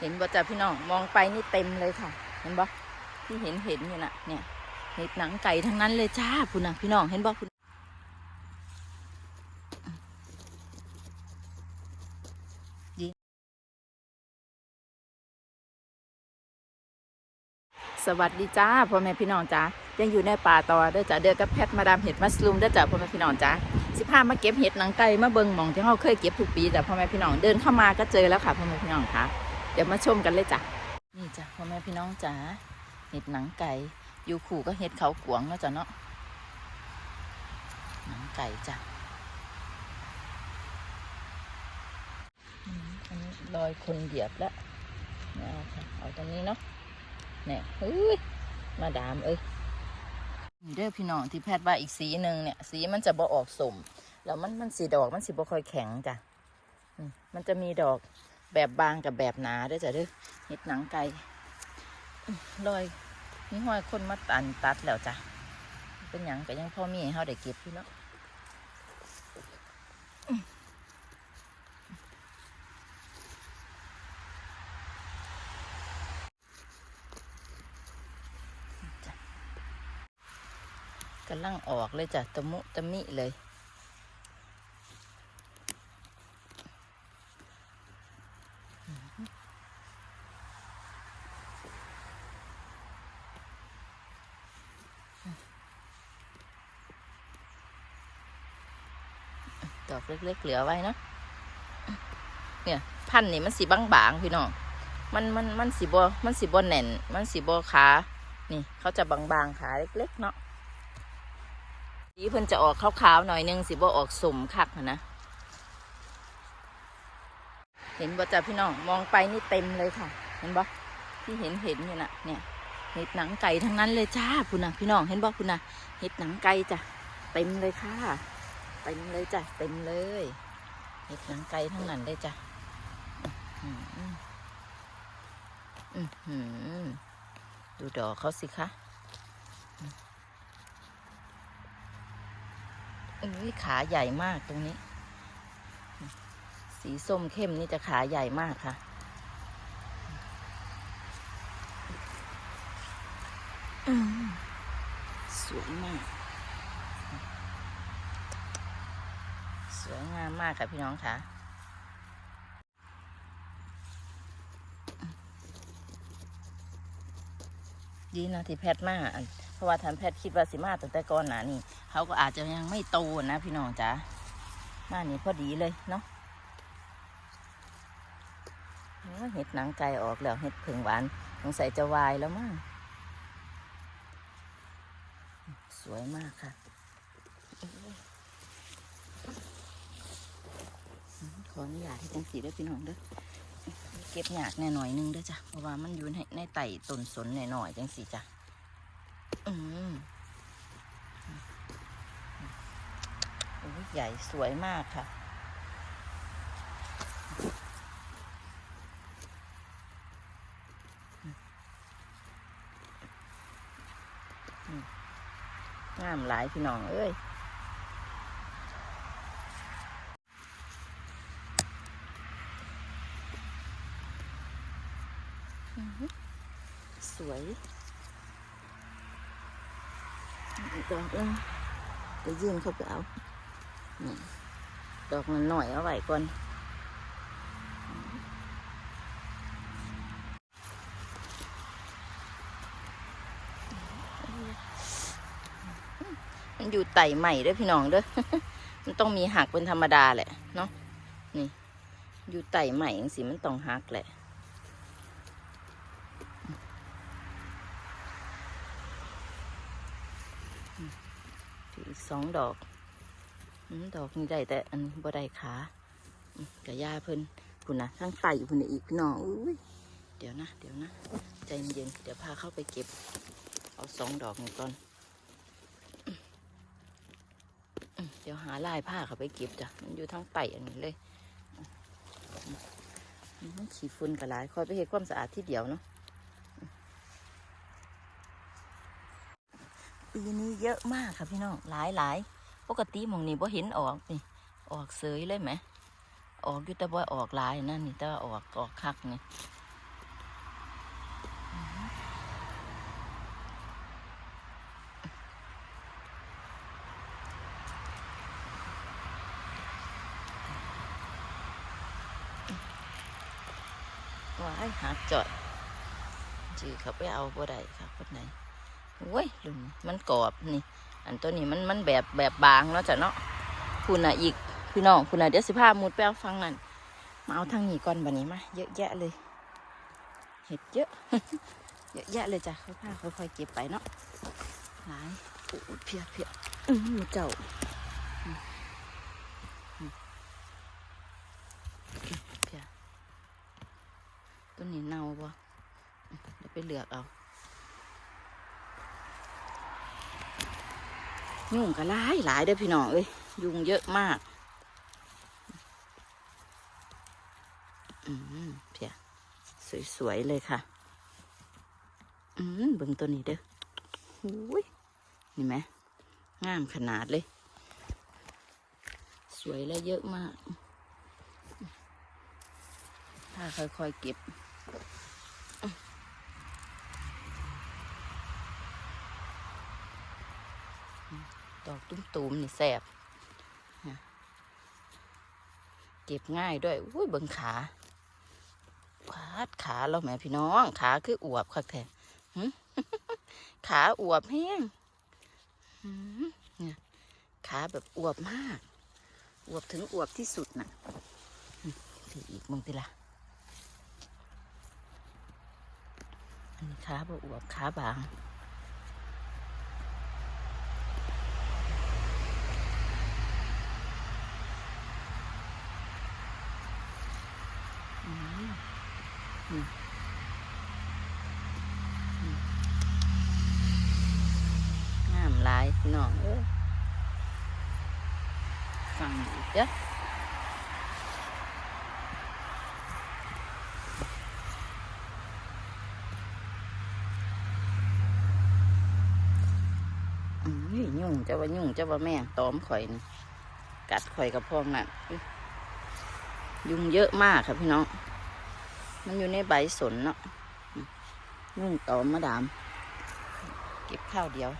เห็นบ่จ้ะพี่น้องมองไปนี่เต็มเลยค่ะ เห็นบ่ที่เห็นเห็นอยู่น่ะ เนี่ยเห็ดหนังไก่ทั้งนั้นเลยจ้าพุ่นน่ะพี่น้องเห็นบ่พุ่นสวัสดีจ้าพ่อแม่พี่น้องจ้ายังอยู่ในป่าต่อเด้อจ้าเด้อกับแพทมาดามเห็ดมัสลูมเด้อจ้าพ่อแม่พี่น้องจ้าสิพามาเก็บเห็ดหนังไก่มาเบิ่งหมองที่เราเคยเก็บทุกปีจ้ะพ่อแม่พี่น้องเดินเข้ามาก็เจอแล้วค่ะพ่อแม่พี่น้องค่ะ เดี๋ยวมาชมกันเลยจ้ะนี่จ้ะพ่อแม่พี่น้องจ๋าเห็ดหนังไก่อยู่ขู่ก็เห็ดเขากวงแล้วจ้ะเนาะหนังไก่จ้ะอันนี้รอยคนเหยียบแล้วเอาค่ะเอาตรงนี้เนาะเนี่ยเฮ้ยมาดามเอ้ยนี่เด้อพี่น้องที่แพทย์ว่าอีกสีหนึ่งเนี่ยสีมันจะบ่ออกสมแล้วมันมันสีดอกมันสีบ่ค่อยแข็งจ้ะมันจะมีดอก แบบบางกับแบบหนาเด้วยจ้ะเด้อเห็ดหนังไก่ลอยนี่ห้อยคนมาตันตัดแล้วจ้ะ เป็นหยังก็ยังพ่อมีให้เฮาได้เก็บอยู่เนาะอื้อจ้ะกำลังออกเลยจ้ะตะมุตะมิเลย เล็กๆเหลือไว้นะเนี่ยพันธุ์นี่มันสีบางๆพี่น้องมันมันมันสีบมันสีบแน่น มันสีบขานี่เขาจะบางๆขาเล็กๆเนาะสีเพิ่นจะออกขาวๆหน่อยนึงสีบออกสมคักนะเห็นบ่จ้ะพี่น้องมองไปนี่เต็มเลยค่ะ เห็นบ่ที่เห็นเห็นอยู่น่ะ เนี่ยเห็ดหนังไก่ทั้งนั้นเลยจ้าคุณน่ะพี่น้องเห็นบ่คุณน่ะเห็ดหนังไก่จ้ะเต็มเลยค่ะ เต็มเลยจ้ะเต็มเลยเห็ดหนังไก่ทั้งนั้นเลยจ้ะอือหืออื้อหือดูดอกเขาสิคะอุ้ยขาใหญ่มากตรงนี้ สีส้มเข้มนี่จะขาใหญ่มากค่ะอืมสวยมาก สวยงามมากค่ะพี่น้องค่ะ ดีนะที่แพทย์มาเพราะว่าทันแพทย์คิดว่าสิมาตั้งแต่ก่อนหนานี่เขาก็อาจจะยังไม่โตนะพี่น้องจ๋ามานี่พอดีเลยเนาะเห็ดหนังไก่ออกแล้วเห็ดผึ่งหวานสงสัยจะวายแล้วมั้งสวยมากค่ะ ออนุญาตให้จังสีด้วยพี่น้องเด้อเก็บหยากแน่หน่อยนึงเด้อจ้ะเพราะว่ามันอยู่ในในไต่ต้นสนแน่หน่อยจังสีจ้ะอืมโอ้ใหญ่สวยมากค่ะงามหลายพี่น้องเอ้ย อือหือ สวยดอกนึงจะยื่นเข้าไปเอาดอกมันหน่อยเอาไว้ก่อนมันอยู่ไต่ใหม่ด้อพี่น้องเด้อ มันต้องมีหักเป็นธรรมดาแหละเนาะ นี่ อยู่ไต่ใหม่สิมันต้องหักแหละ อีกสองดอกดอกนี่ได้แต่อันบ่ได้ขาอืมกะย่าเพิ่นพุ่นนะทั้งไต่พุ่นอีกพี่น้องอุ้ยเดี๋ยวนะเดี๋ยวนะใจเย็นเดี๋ยวพาเข้าไปเก็บ เอาสองดอกนี้ก่อนเดี๋ยวหาลายผ้าเข้าไปเก็บจ้ะมันอยู่ทั้งไต่อันนี้เลยมันขี้ฝุ่นกระลายคอยไปเห็ดความสะอาดที่เดียวเนาะ ปีนี้เยอะมากค่ะพี่น้องหลายหลายปกติมองนี้บ่เห็นออกนี่ ออกเสยเลยไหม ออกอยู่แต่บ่ออกหลายนั่นนี่แต่ออกออกคักนี่ว้ายหาจอดจีเขาไปเอาบ่ได้ค่ะคนไหน โอ้ยมันกรอบนี่ อันตัวนี้มันมันแบบแบบบางเนาะจ้ะเนาะคุณน่ะอีกพี่น้องคุณน่ะเดี๋ยวสิพามุดไปเอาฟังนั่นมาเอาทางนี้ก่อนบันนี้มาเยอะแยะเลย เห็ดเยอะ เยอะแยะเลยจ้ะค่อยๆค่อยๆเก็บไปเนาะหลายโอ้เพียเพียอือหือเจ้าเพียต้นนี้เน่าบ่เดี๋ยวไปเลือกเอา ยุงก็หลายหลายเด้อพี่น้องเอ้ยยุงเยอะมากอืมเพียสวยๆเลยค่ะ อืมเบิ่งตัวนี้เด้อหูยนี่ไหมงามขนาดเลย สวยและเยอะมาก ถ้าค่อยๆเก็บ ดอกตุ้มๆนี่แสบเก็บง่ายด้วยอุ้ยเบิ่งขาขาดขาเราแม่พี่น้อง ขาคืออวบคักแท้ขาอวบแห้งเนี่ยขาแบบอวบมาก อวบถึงอวบที่สุดน่ะถืออีกมึงทีละอันนี้ขาแบบอวบขาบาง อืมอืมอืม งามหลายน้องเอ้ยฟังอีกเด้อยุ่งจะว่ายุ่งจะว่าแม่ตอมข่อยนี่กัดข่อยกับพองนั่นอุ๊ยยุงเยอะมากค่ะพี่น้อง มันอยู่ในใบสนเนาะนุ่งต่อมาดาม เก็บข้าวเดียว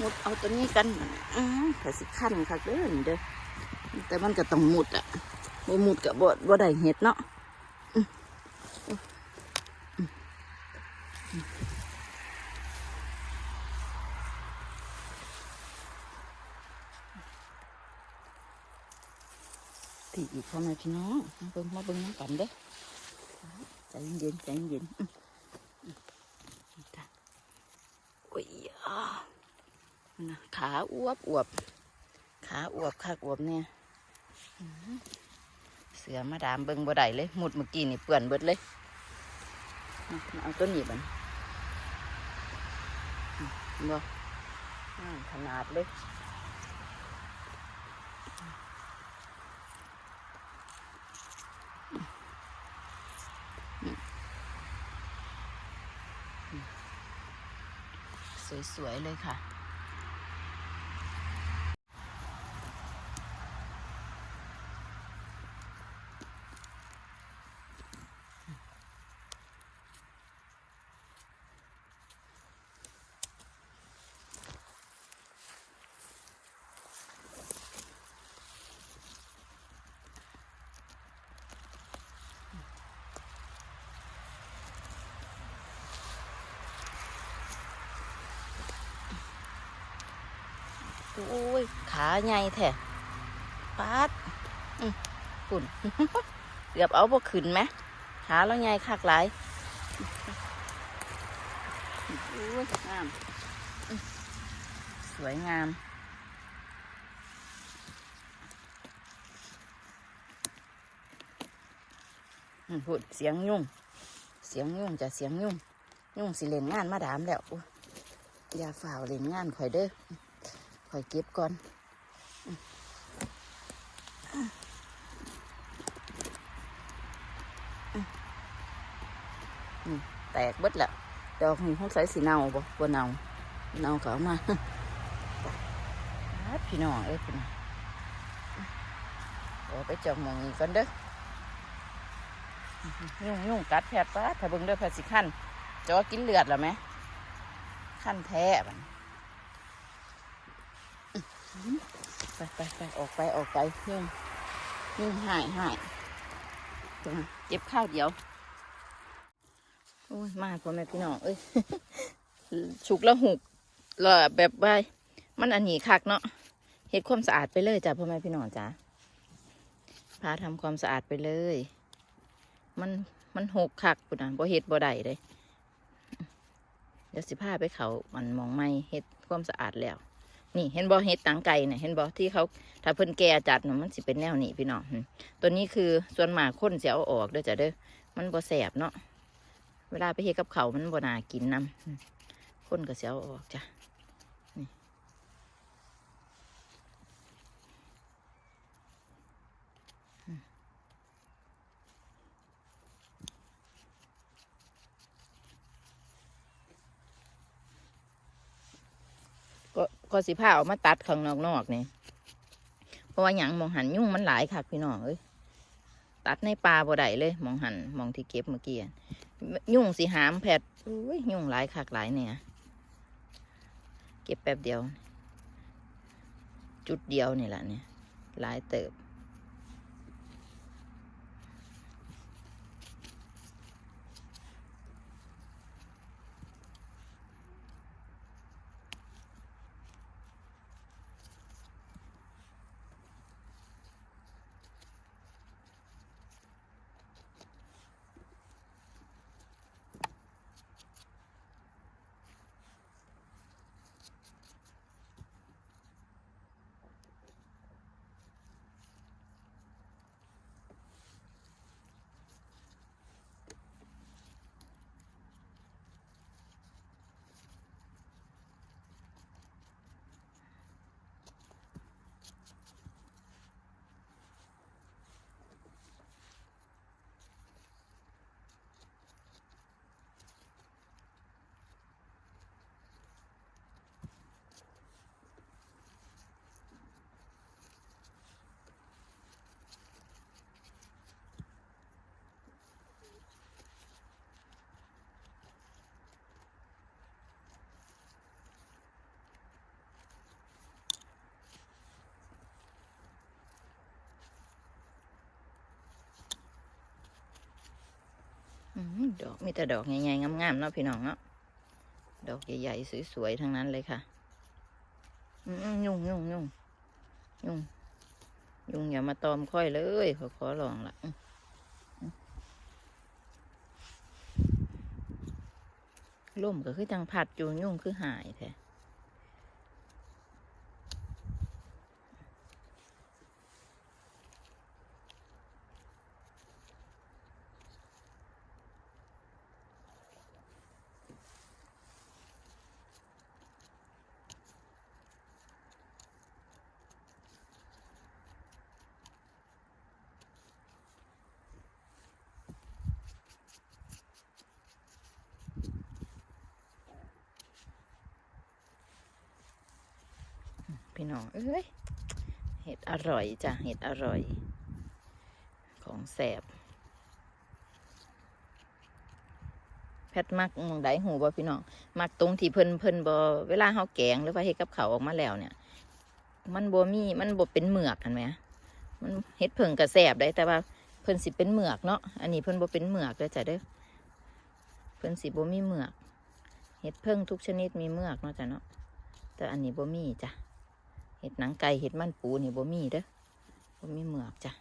มุดเอาตัวนี้กันอือแต่สิขั้นค่ะเด้อนเด้อแต่มันก็ต้องมุดอะบ่มุดกับบ่บ่ได้เห็ดเนาะอืมอืมอืมที่ อีกพ่อแม่พี่น้องมาเบิ่งมาเบิ่งน้ำกันเด้อใจเย็นใจเย็นๆอืมอืมนี่จ้ะโอ้ยขาอวบอวบขาอวบคักอวบเนี่ยเสือมาดามเบิ่งบ่ได้เลยหมุดเมื่อกี้นี่เปื่อนเบิดเลยเอาต้นหนีบมันบ่ขนาดเลย สวยๆเลยค่ะ อ้ยขาใหญ่แท้ปาดอืมปุ่นเกือบเอาบ่ขึ้นไหมขาเราใหญ่คักหลายโอ้ยงามอืมสวยงามอืมพูดเสียงยุ่ง เสียงยุ่งจะเสียงยุ่ง ยุ่งสิเล่นงานมาดามแล้วโอ้ยอย่าฝ่าวเล่นงานข่อยเด้อ ข่อยเก็บก่อนแตกเบิดแล้วดอกนี่ห้องใส่สีเนาบ่บ่เนาเนาเขาเอามาพี่น้องเอ้ยพี่น้องเดี๋ยวไปจองมองนี้ก่อนเด้อยุ่งยุ่งกัดแผดป้าถ้าเบิ่งเด้อแผดสิขั้นจะว่ากินเลือดหรอไหมขั้นแท้บัน ไปไปไปออกไปออกไปยุ่งยุ่งหายหายเก็บข้าวเดียวโอ้ยมาพ่อแม่พี่น้องเอ้ยฉุกละหุกละแบบว่ามันอันนี้คักเนาะเฮ็ดความสะอาดไปเลยจ้ะพ่อแม่พี่น้องจ้ะพาทำความสะอาดไปเลย มันมันหกคักปุ่นนะบ่เฮ็ดบ่ได้เลยเดี๋ยวสิพาไปเขามันมองไม่เฮ็ดความสะอาดแล้ว นี่เห็นบ่เฮ็ดตังไก่เนี่ยเห็นบ่ที่เขาถ้าเพิ่นแก่จัดมันสิเป็นแนวนี้พี่น้องตัวนี้คือส่วนหมาก้นเสิเอาออกเด้อจ้ะเด้อมันบ่แสบเนาะเวลาไปเฮ็ดกับเขามันบ่นากินนํคนก็สิเอาออกจ้ะ ก็สิพาออกมาตัดข้างนอกๆนี่เพราะว่าหยังมองหันยุ่งมันหลายค่ะพี่น้องเอ้ยตัดในปลาบ่ได้เลย มองหันมองที่เก็บเมื่อกี้ยุ่งสิหามแผดอุ้ยยุ่งหลายคักหลายเนี่ย เก็บแป๊บเดียว จุดเดียวนี่แหละเนี่ยหลายเติบ อืม ดอกมีแต่ดอกใหญ่ๆงามๆเนาะพี่น้องเนาะดอกใหญ่ๆสวยๆทั้งนั้นเลยค่ะยุ่งยุ่งยุ่งยุ่งยุ่งอย่ามาตอมค่อยเลยขอขอลองละล่มก็คือจังผัดอยู่ยุ่งคือหายแท้ พี่น้องเอ้ยเห็ดอร่อยจ้ะเห็ดอร่อย ของแสบแพทมักมองไดหูบ่พี่น้องมักตรงที่เพิ่นเพิ่นบ่เวลาเฮาแกงหรือว่าเฮ็ดกับเขาออกมาแล้วเนี่ย มันบ่มีมันบ่เป็นเหมือกกันไหมมันเฮ็ดเพิ่งกระแสบได้แต่ว่าเพิ่นสิเป็นเหมือกเนาะอันนี้เพิ่นบ่เป็นเหมือกเด้อจ้ะเด้อเพิ่นสิบ่มีเหมือกเฮ็ดเพิ่งทุกชนิดมีเมือกเนาะจ้ะเนาะแต่อันนี้บ่มีจ้ะ เห็ดหนังไก่เห็ดมันปูนี่บ่มีเด้อบ่มีเหมือกจ้ะ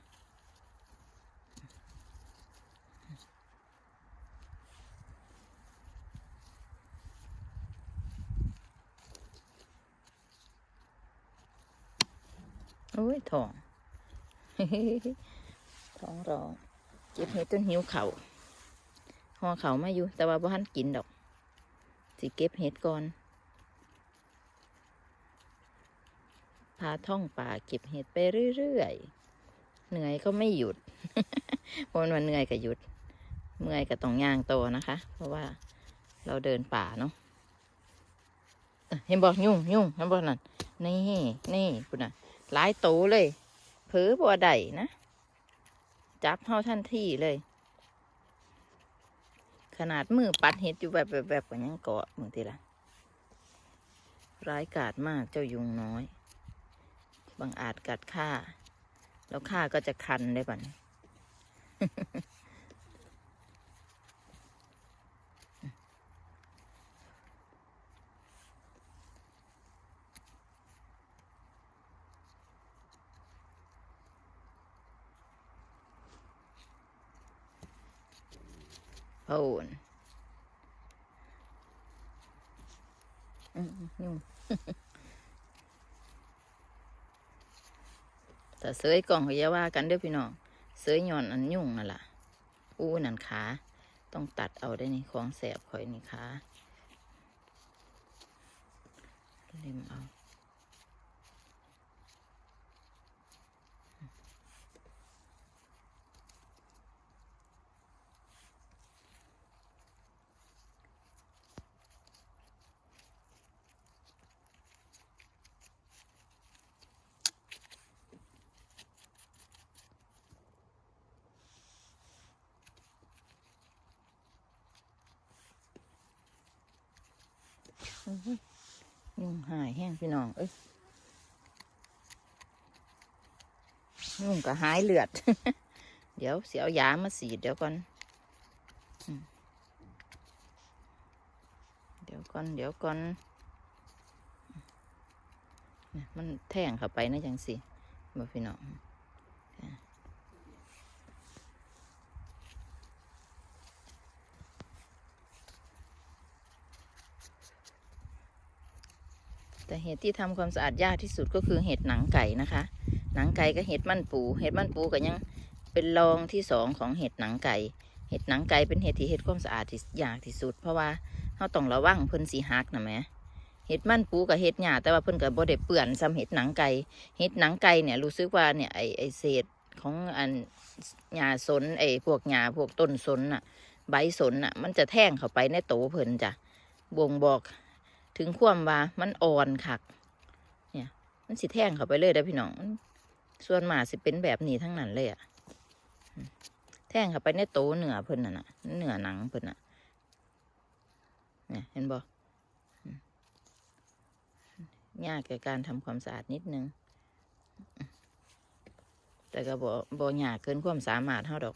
โอ้ยทองท้องร้องเก็บเห็ดจนหิวเขาวห่อเข่ามาอยู่ แต่ว่าบ่ทันกินดอก สิเก็บเห็ดก่อน พาท่องป่าเก็บเห็ดไปเรื่อยๆ เหนื่อยก็ไม่หยุดเพราะมันเหนื่อยก็หยุด เมื่อยก็ต้องย่างโตนะคะ เพราะว่าเราเดินป่าเนาะเห็นบอกยุ่งยุ่งเห็นบอกนั่นนี่นี่คุณน่ะหลายโตเลยเผลอบัวใดนะจับเฮาทันทีเลย ขนาดมือปัดเห็ดอยู่แบบแบบแบบก็ยังเกาะมึงทีละร้ายกาจมากเจ้ายุงน้อย บางอาจกัดข้าแล้วข้าก็จะคันได้ป่ะเนี่ยโอ้นอืมยุ่ง แต่เสยกล่องก็อย่าว่ากันเด้อพี่น้องเสยหย่อนอันยุ่งนั่นล่ะ อู้นั่นขาต้องตัดเอาได้นี่ของแสบข่อยนี่ขาเล็มเอา ยุงหายแห้งพี่น้อง เอ้ยยุงก็หายเลือด เดี๋ยวเสียเอยามาสีดเดี๋ยวก่อน เดี๋ยวก่อน เดี๋ยวก่อน มันแท่งเข้าไปนะจังสิบ่พี่น้อง แต่เห็ดที่ทำความสะอาดยากที่สุดก็คือเห็ดหนังไก่นะคะ หนังไก่กับเห็ดมันปู เห็ดมันปูก็ยังเป็นรองที่สองของเห็ดหนังไก่ เห็ดหนังไก่เป็นเห็ดที่เห็ดความสะอาดที่ยากที่สุด เพราะว่าเราต้องระวังเพิ่นสีหักนะแหมเห็ดมันปูกับเห็ดหญ้าแต่ว่าเพิ่นกับบ่ได้เปื่อนซ้ำเห็ดหนังไก่ เห็ดหนังไก่เนี่ยรู้สึกว่าเนี่ยไอไอเศษของอันหญ้าสนไอพวกหญ้าพวกต้นสนน่ะ ใบสนน่ะ มันจะแท่งเข้าไปในโตเพิ่นจ้ะบ่งบอก ถึงความว่ามันอ่อนคัก เนี่ย มันสิแท่งเข้าไปเลยเด้พี่น้อง ส่วนหมาสิเป็นแบบนี้ทั้งนั้นเลยอะแท่งเข้าไปในโตเหนือเพิ่นน่ะนะเหนือหนังเพิ่นน่ะ เนี่ย เห็นบ่อืมยากแก่การทำความสะอาดนิดนึง แต่ก็บ่บ่ยากเกินความสามารถเฮาดอก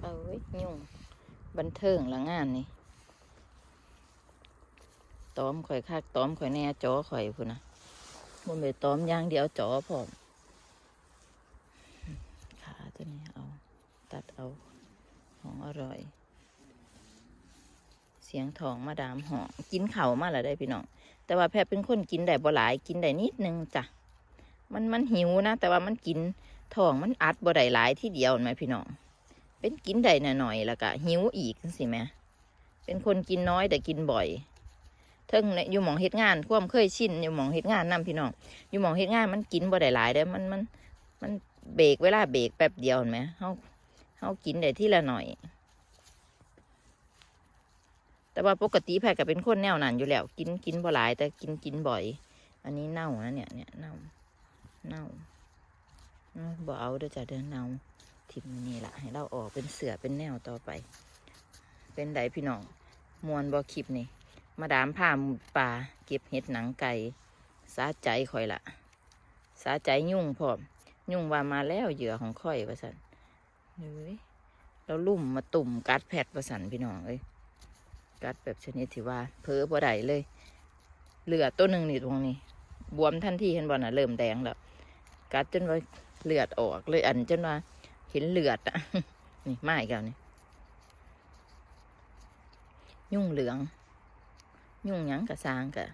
เอ้ยยุ่ง บันเทิงละงานนี่ตอมข่อยคักตอมข่อยแน่จอข่อยพุ่นนะมันไปตอมอย่างเดียวจอพร้อมขาตัวนี้เอา ตัดเอาของอร่อย เสียงทองมาดามหอกินเข่ามาแล้วได้พี่น้อง แต่ว่าแพทเป็นคนกินได้บ่หลาย กินได้นิดนึงจ้ะมันมันหิวนะ แต่ว่ามันกินทองมันอัดบ่ได้หลายที่เดียวไหมพี่น้อง เป็นกินได้หน่อยๆแล้วก็หิวอีกสิแม่เป็นคนกินน้อยแต่กินบ่อยเทิงอยู่หมองเฮ็ดงานความเคยชินอยู่หมองเฮ็ดงานนํพี่น้องอยู่หมองเฮ็ดงานมันกินบ่ได้หลายเด้มันมันมันเบรกเวลาเบรกแป๊บเดียวเห็นไหมเฮาเฮากินได้ทีละหน่อย แต่ว่าปกติแพทย์ก็เป็นคนแนวนั้นอยู่แล้ว กินกินบ่หลาย แต่กินกินบ่อย อันนี้เน่านะเนี่ยเนี่ยเน่าเน่าเอ้าบ่เอาเด้อจ้ะเด้อเน่า ทิมนี่แหละให้เราออกเป็นเสือเป็นแนวต่อไป เป็นไดพี่น้องมวนบอคลิปนี่มาดามผ้าหมุดป่าเก็บเห็ดหนังไก่สาใจข่อยละสาใจยุ่งพร้อม ยุ่งว่ามาแล้วเหยื่อของข่อยว่าสันเฮ้ยเราลุ่มมาตุ่มกัดแผดว่าสันพี่น้องเอ้ยกัดแบบชนิดที่ว่าเพอบ่ได้เลย เหลือดตัวหนึ่งนี่ตรงนี้ บวมทันทีเห็นบ่น่ะเริ่มแดงแล้วกัดจนว่าเลือดออกเลยอันจนว่า เห็นเลือดอะ นี่มาอีกแล้วนี่ยุ่งเหลือง ยุ่งหยังกะซางกะ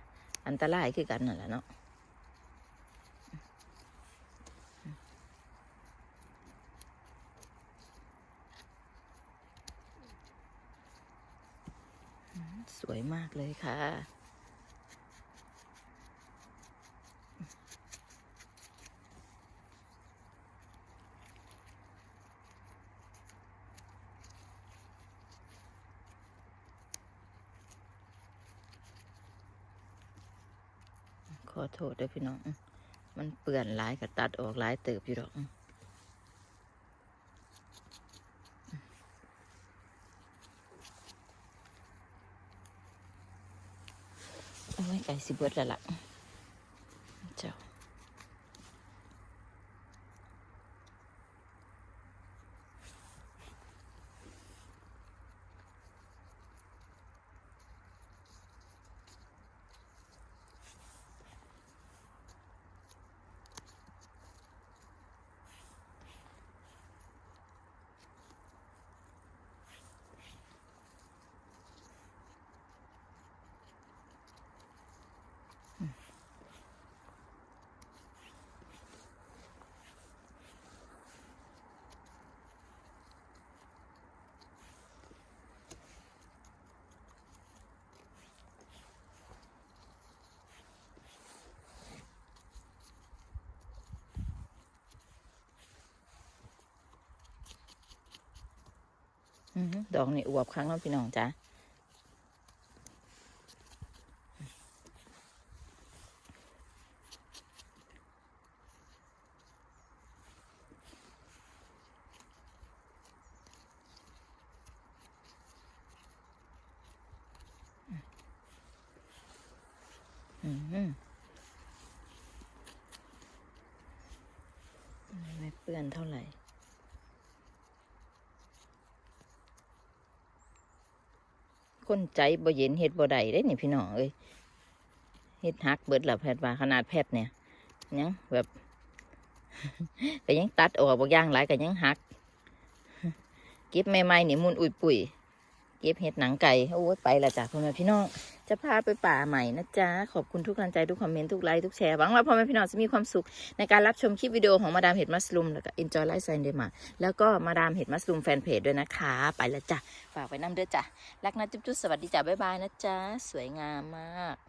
อันตรายคือกันนั่นแหละเนาะสวยมากเลยค่ะ อ โทษด้วยพี่น้อง มันเปื่อนหลายกับตัดออกหลายเติบอยู่ดอกโอ้ยไก่สิเบิดแล้วล่ะ ดอกนี่อวบครั้งแล้วพี่น้องจ้าอืมไม่เปื้อนเท่าไหร่ คนใจบ่เย็นเฮ็ดบ่ได้ได้นี่พี่น้องเอ้ยเฮ็ดหักเบิดละแพทย์ว่าขนาดแพทย์เนี่ยยังแบบก็ยังตัดออกบางอย่างหลายก็ยังหัก เก็บใหม่ๆนี่มุนอุ่ยปุ๋ยเก็บเห็ดหนังไก่โอ้ยไปละจ้ะพ่อแม่พี่น้อง จะพาไปป่าใหม่นะจ๊ะ ขอบคุณทุกกำลังใจทุกคอมเมนต์ ทุกไลค์ ทุกแชร์ หวังว่าพ่อแม่พี่น้องจะมีความสุข ในการรับชมคลิปวิดีโอของมาดามเห็ดมัสลุม แล้วก็ Enjoy Life Sign เดมาแล้วก็มาดามเห็ดมัสลุมแฟนเพจด้วยนะคะ ไปละจ้ะ ฝากไว้น้ำเด้อจ้ะ รักนะจุ๊บๆสวัสดีจ้ะบ๊ายบายนะจ๊ะ สวยงามมาก